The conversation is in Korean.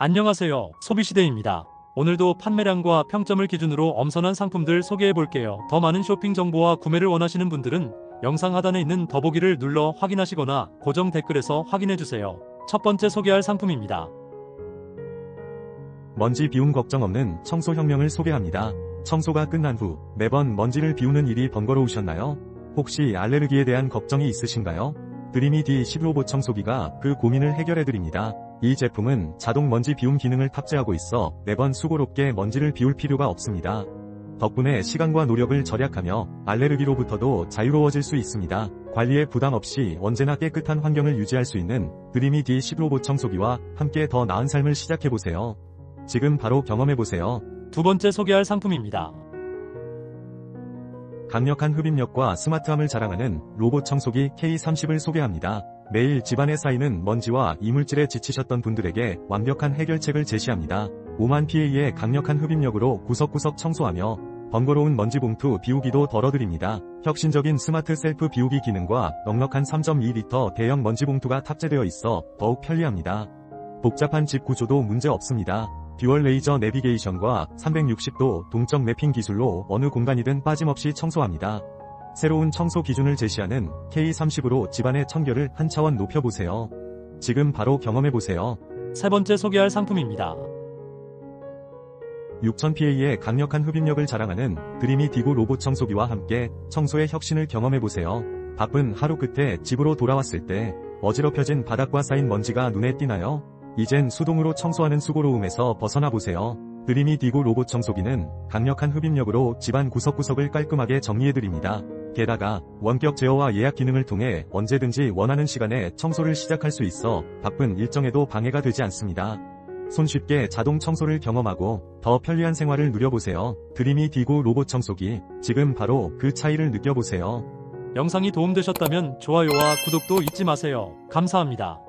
안녕하세요. 소비시대입니다. 오늘도 판매량과 평점을 기준으로 엄선한 상품들 소개해 볼게요. 더 많은 쇼핑 정보와 구매를 원하시는 분들은 영상 하단에 있는 더보기를 눌러 확인하시거나 고정 댓글에서 확인해 주세요. 첫 번째 소개할 상품입니다. 먼지 비움 걱정 없는 청소 혁명을 소개합니다. 청소가 끝난 후 매번 먼지를 비우는 일이 번거로우셨나요? 혹시 알레르기에 대한 걱정이 있으신가요? 드리미 D10 로봇 청소기가 그 고민을 해결해 드립니다. 이 제품은 자동 먼지 비움 기능을 탑재하고 있어 매번 수고롭게 먼지를 비울 필요가 없습니다. 덕분에 시간과 노력을 절약하며 알레르기로부터도 자유로워질 수 있습니다. 관리에 부담 없이 언제나 깨끗한 환경을 유지할 수 있는 드리미 D10 로봇 청소기와 함께 더 나은 삶을 시작해보세요. 지금 바로 경험해보세요. 두 번째 소개할 상품입니다. 강력한 흡입력과 스마트함을 자랑하는 로봇 청소기 K30을 소개합니다. 매일 집안에 쌓이는 먼지와 이물질에 지치셨던 분들에게 완벽한 해결책을 제시합니다. 5만 PA의 강력한 흡입력으로 구석구석 청소하며 번거로운 먼지 봉투 비우기도 덜어드립니다. 혁신적인 스마트 셀프 비우기 기능과 넉넉한 3.2리터 대형 먼지 봉투가 탑재되어 있어 더욱 편리합니다. 복잡한 집 구조도 문제 없습니다. 듀얼 레이저 내비게이션과 360도 동적 매핑 기술로 어느 공간이든 빠짐없이 청소합니다. 새로운 청소 기준을 제시하는 K30으로 집안의 청결을 한 차원 높여보세요. 지금 바로 경험해보세요. 세 번째 소개할 상품입니다. 6000PA의 강력한 흡입력을 자랑하는 드리미 디고 로봇 청소기와 함께 청소의 혁신을 경험해보세요. 바쁜 하루 끝에 집으로 돌아왔을 때 어지럽혀진 바닥과 쌓인 먼지가 눈에 띄나요? 이젠 수동으로 청소하는 수고로움에서 벗어나 보세요. 드리미 디고 로봇 청소기는 강력한 흡입력으로 집안 구석구석을 깔끔하게 정리해드립니다. 게다가 원격 제어와 예약 기능을 통해 언제든지 원하는 시간에 청소를 시작할 수 있어 바쁜 일정에도 방해가 되지 않습니다. 손쉽게 자동 청소를 경험하고 더 편리한 생활을 누려보세요. 드리미 디고 로봇 청소기 지금 바로 그 차이를 느껴보세요. 영상이 도움되셨다면 좋아요와 구독도 잊지 마세요. 감사합니다.